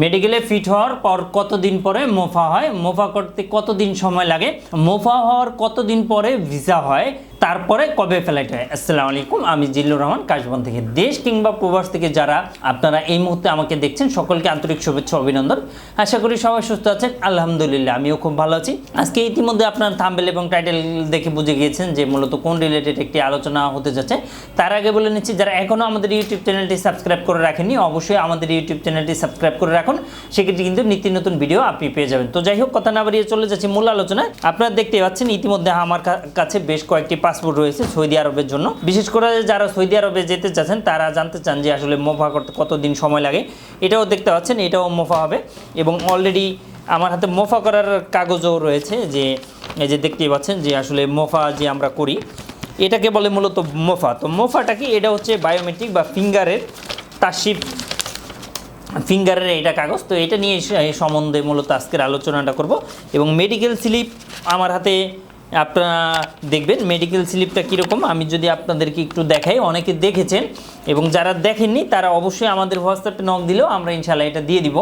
মেডিকেলে ফিট হওয়ার পর কতদিন পরে মোফা হয়? মোফা করতে কতদিন সময় লাগে? মোফা হওয়ার কতদিন পরে ভিসা হয়? তারপরে কবে ফ্লাইট হয়। আসসালামু আলাইকুম, আমি জিল্লুর রহমান, কাশবন থেকে দেশ কিংবা প্রবাস থেকে যারা আপনারা এই মুহূর্তে আমাকে দেখছেন, সকলকে আন্তরিক শুভেচ্ছা, অভিনন্দন। আশা করি সবাই সুস্থ আছেন, আলহামদুলিল্লাহ, আমিও খুব ভালো আছি। আজকে ইতিমধ্যে আপনার থাম্বেল এবং টাইটেল দেখে বুঝে গিয়েছেন যে মূলত কোন রিলেটেড একটি আলোচনা হতে যাচ্ছে। তার আগে বলে নিচ্ছি, যারা এখনও আমাদের ইউটিউব চ্যানেলটি সাবস্ক্রাইব করে রাখেননি, অবশ্যই আমাদের ইউটিউব চ্যানেলটি সাবস্ক্রাইব করে রাখুন। সেক্ষেত্রে কিন্তু নিত্য নতুন ভিডিও আপনি পেয়ে যাবেন। তো যাই হোক, কথা না বাড়িয়ে চলে যাচ্ছি মূল আলোচনায়। আপনারা দেখতে পাচ্ছেন, ইতিমধ্যে আমার কাছে বেশ কয়েকটি পাসপোর্ট রয়েছে সৌদি আরবের জন্য। বিশেষ করে যারা সৌদি আরবে যেতে চাচ্ছেন, তারা জানতে চান যে আসলে মোফা করতে কতদিন সময় লাগে। এটাও দেখতে পাচ্ছেন, এটাও মোফা হবে। এবং অলরেডি আমার হাতে মোফা করার কাগজও রয়েছে যে, এই যে দেখতেই পাচ্ছেন যে আসলে মোফা যে আমরা করি, এটাকে বলে মূলত মোফা। তো মোফাটা কি? এটা হচ্ছে বায়োমেট্রিক বা ফিঙ্গারের তাসিপ। ফিঙ্গারের এটা কাগজ। তো এটা নিয়ে সম্বন্ধে মূলত আজকের আলোচনাটা করব। এবং মেডিকেল স্লিপ আমার হাতে আপনারা দেখবেন মেডিকেল স্লিপটা কীরকম? আমি যদি আপনাদেরকে একটু দেখাই, অনেকে দেখেছেন এবং যারা দেখেননি, তারা অবশ্যই আমাদের হোয়াটসঅ্যাপে নক দিলেও আমরা ইনশাল্লাহ এটা দিয়ে দিব।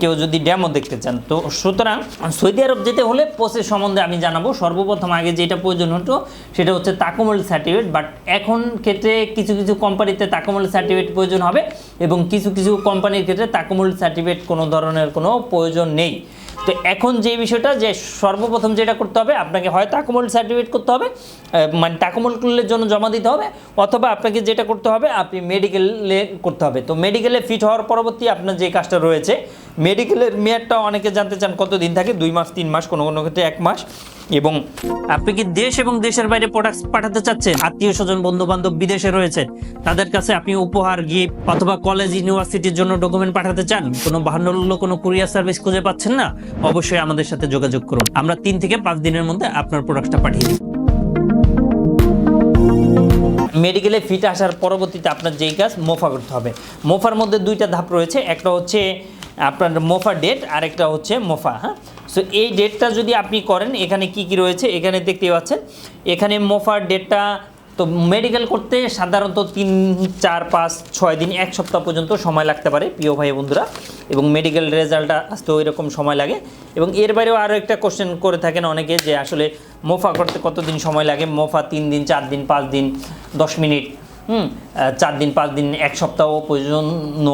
কেউ যদি ড্যামও দেখতে চান। তো সুতরাং সৌদি আরব যেতে হলে প্রসেস সম্বন্ধে আমি জানাব। সর্বপ্রথম আগে যেটা প্রয়োজন হতো, সেটা হচ্ছে তাকুমল সার্টিফিকেট বাট এখন ক্ষেত্রে কিছু কিছু কোম্পানিতে তাকুমল সার্টিফিকেট প্রয়োজন হবে এবং কিছু কিছু কোম্পানির ক্ষেত্রে তাকুমল সার্টিফিকেট কোনো ধরনের কোনো প্রয়োজন নেই। তো এখন যে বিষয়টা যে সর্বপ্রথম যেটা করতে হবে, আপনাকে হয় তাকুমল সার্টিফিকেট করতে হবে মানে তাকুমল করলের জন্য জমা দিতে হবে, অথবা আপনাকে যেটা করতে হবে, আপনি মেডিকেলে করতে হবে। তো মেডিকেলে ফিট হওয়ার পরবর্তী আপনার যে কাজটা রয়েছে মেডিকেলের মেয়াদটা অনেকে জানতে চান কত দিন থাকে, দুই মাস, তিন মাস, কোনো কোনো ক্ষেত্রে এক মাস। এবং আপনি কি দেশ এবং দেশের বাইরে প্রোডাক্ট পাঠাতে চাচ্ছেন? আত্মীয় স্বজন বন্ধু বান্ধব বিদেশে রয়েছে, তাদের কাছে আপনি উপহার গিফট অথবা কলেজ ইউনিভার্সিটির জন্য ডকুমেন্ট পাঠাতে চান? কোনো বাহান্ন কোনো কুরিয়ার সার্ভিস খুঁজে পাচ্ছেন না? অবশ্যই আমাদের সাথে যোগাযোগ করুন। আমরা তিন থেকে পাঁচ দিনের মধ্যে আপনার প্রোডাক্টটা পাঠিয়ে দিই। মেডিকেলে ফিট আসার পরবর্তীতে আপনার যেই কাজ, মোফা করতে হবে। মোফার মধ্যে দুইটা ধাপ রয়েছে। একটা হচ্ছে আপনার মোফা ডেট আর একটা হচ্ছে মোফা হ্যাঁ? সো এই ডেটটা যদি আপনি করেন, এখানে কি কি রয়েছে? এখানে দেখতে পাচ্ছেন, এখানে মোফার ডেটটা তো মেডিকেল করতে সাধারণত তিন, চার, পাঁচ, ছয় দিন, এক সপ্তাহ পর্যন্ত সময় লাগতে পারে, প্রিয় ভাই বন্ধুরা। এবং মেডিকেল রেজাল্টটা আসতে ওই রকম সময় লাগে। এবং এর বাইরেও আরও একটা কোশ্চেন করে থাকেন অনেকে যে আসলে মোফা করতে কতদিন সময় লাগে? মোফা তিন দিন, চার দিন, পাঁচ দিন, দশ মিনিট। হুম। চার দিন, পাঁচ দিন, এক সপ্তাহ প্রয়োজন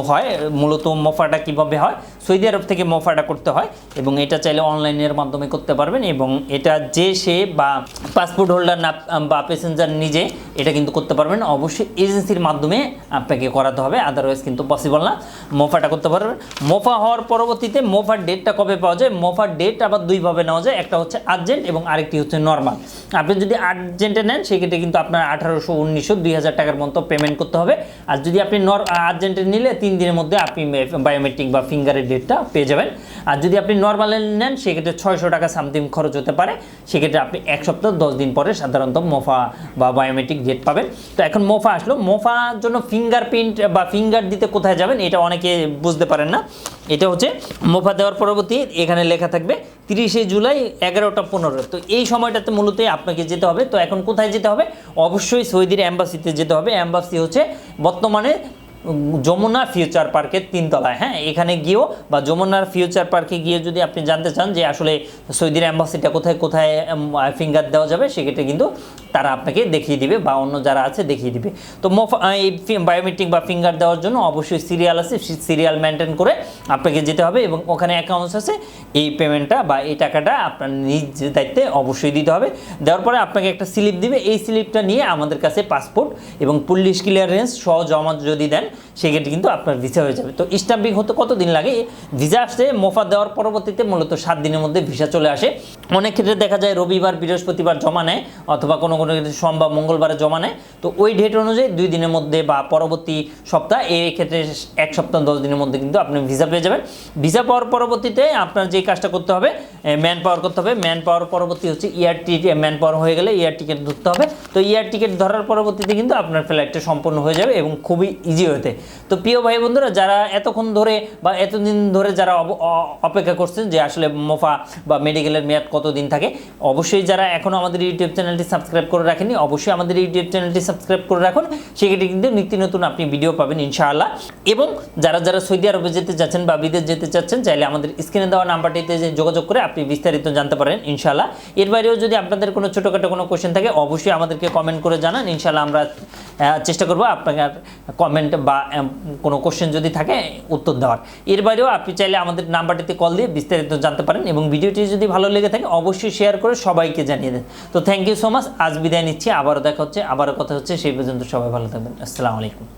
হয়। মূলত মোফাটা কীভাবে হয়? সৌদি আরব থেকে মোফাটা করতে হয় এবং এটা চাইলে অনলাইনের মাধ্যমে করতে পারবেন এবং এটা যে সে বা পাসপোর্ট হোল্ডার না, বা প্যাসেঞ্জার নিজে এটা কিন্তু করতে পারবেন। অবশ্যই এজেন্সির মাধ্যমে আপনাকে করাতে হবে আদারওয়াইজ কিন্তু পসিবল না। মোফাটা করতে পারবেন। মোফা হওয়ার পরবর্তীতে মোফার ডেটটা কবে পাওয়া যায়? মোফার ডেট আবার দুইভাবে নেওয়া যায়। একটা হচ্ছে আর্জেন্ট এবং আরেকটি হচ্ছে নর্মাল আপনি যদি আর্জেন্টে নেন, সেক্ষেত্রে কিন্তু আপনার আঠারোশো, উনিশশো, দুই হাজার টাকার মতো পেমেন্ট করতে হবে। আর যদি আপনি নর আর্জেন্টে নিলে তিন দিনের মধ্যে আপনি বায়োমেট্রিক বা ফিঙ্গারের ডেটটা পেয়ে যাবেন। আর যদি আপনি নর্মালে নেন, সেক্ষেত্রে ছয়শো টাকা সামথিং খরচ হতে পারে। সেক্ষেত্রে আপনি এক সপ্তাহ, দশ দিন পরে সাধারণত মোফা বা বায়োমেট্রিক ডেট পাবেন। তো এখন মোফা আসলো। মোফার জন্য ফিঙ্গারপ্রিন্ট বা ফিঙ্গার দিতে কোথায় যাবেন, এটা অনেকে বুঝতে পারেন না। এটা হচ্ছে মোফা দেওয়ার পরবর্তী, এখানে লেখা থাকবে তিরিশে জুলাই এগারোটা পনেরো। তো এই সময়টাতে মূলত আপনাকে যেতে হবে। তো এখন কোথায় যেতে হবে? অবশ্যই সৌদির অ্যাম্বাসিতে যেতে হবে। অ্যাম্বাসি হচ্ছে বর্তমানে যমুনা ফিউচার পার্কের তিনতলায় হ্যাঁ? এখানে গিয়েও বা যমুনার ফিউচার পার্কে গিয়ে যদি আপনি জানতে চান যে আসলে সৌদির অ্যাম্বাসিটা কোথায় কোথায় ফিঙ্গার দেওয়া যাবে, সেক্ষেত্রে কিন্তু তারা আপনাকে দেখিয়ে দিবে বা অন্য যারা আছে দেখিয়ে দিবে। তো মোফ এই বায়োমেট্রিক বা ফিঙ্গার দেওয়ার জন্য অবশ্যই সিরিয়াল আছে সিরিয়াল মেনটেন করে আপনাকে যেতে হবে এবং ওখানে অ্যাকাউন্টস আছে। এই পেমেন্টটা বা এই টাকাটা আপনার নিজ দায়িত্বে অবশ্যই দিতে হবে। দেওয়ার পরে আপনাকে একটা স্লিপ দিবে। এই স্লিপটা নিয়ে আমাদের কাছে পাসপোর্ট এবং পুলিশ ক্লিয়ারেন্স সহ জমা যদি দেন, সেক্ষেত্রে কিন্তু আপনার ভিসা হয়ে যাবে। তো স্টাম্পিং হতে কতদিন লাগে? ভিসা আসতে মোফা দেওয়ার পরবর্তীতে মূলত সাত দিনের মধ্যে ভিসা চলে আসে। অনেক ক্ষেত্রে দেখা যায় রবিবার, বৃহস্পতিবার জমা নেয় অথবা কোনো কোনো ক্ষেত্রে সোমবার, মঙ্গলবারে জমা নেয় তো ওই ডেট অনুযায়ী দুই দিনের মধ্যে বা পরবর্তী সপ্তাহ এই ক্ষেত্রে এক সপ্তাহ, দশ দিনের মধ্যে কিন্তু আপনি ভিসা পেয়ে যাবেন। ভিসা পাওয়ার পরবর্তীতে আপনার যে কাজটা করতে হবে ম্যান পাওয়ার করতে হবে। ম্যান পাওয়ার পরবর্তী হচ্ছে ইয়ার টিকিট ম্যান পাওয়ার হয়ে গেলে ইয়ার টিকিট ধরতে হবে। তো ইয়ার টিকিট ধরার পরবর্তীতে কিন্তু আপনার ফ্লাইটটা সম্পূর্ণ হয়ে যাবে এবং খুবই ইজি হতে। তো প্রিয় ভাই বন্ধুরা, যারা এতক্ষণ ধরে বা এতদিন ধরে যারা অপেক্ষা করছেন যে আসলে মোফা বা মেডিকেলের মেয়াদ কতদিন থাকে, অবশ্যই যারা এখনও আমাদের ইউটিউব চ্যানেলটি সাবস্ক্রাইব করে রাখেননি, অবশ্যই আমাদের ইউটিউব চ্যানেলটি সাবস্ক্রাইব করে রাখুন। সেক্ষেত্রে কিন্তু নিত্য নতুন আপনি ভিডিও পাবেন ইনশাআল্লাহ। এবং যারা যারা সৌদি আরবে যেতে চাচ্ছেন বা বিদেশ যেতে চাচ্ছেন, চাইলে আমাদের স্ক্রিনে দেওয়া নাম্বারটিতে যোগাযোগ করে আপনি বিস্তারিত জানতে পারেন ইনশাআল্লাহ। এর বাইরেও যদি আপনাদের কোনো ছোটোখাটো কোনো কোশ্চেন থাকে, অবশ্যই আমাদেরকে কমেন্ট করে জানান। ইনশাআল্লাহ আমরা চেষ্টা করব আপনার কমেন্ট বা কোনো কোশ্চেন যদি থাকে, উত্তর দেওয়ার। এর বাইরেও আপনি চাইলে আমাদের নাম্বারটিতে কল দিয়ে বিস্তারিত জানতে পারেন এবং ভিডিওটি যদি ভালো লেগে থাকে, অবশ্যই শেয়ার করে সবাইকে জানিয়ে দেন। তো থ্যাংক ইউ সো মাচ আজ বিদায় নিচ্ছি। আবারও দেখা হচ্ছে। আবারও কথা হচ্ছে। সেই পর্যন্ত সবাই ভালো থাকবেন। আসসালামু আলাইকুম।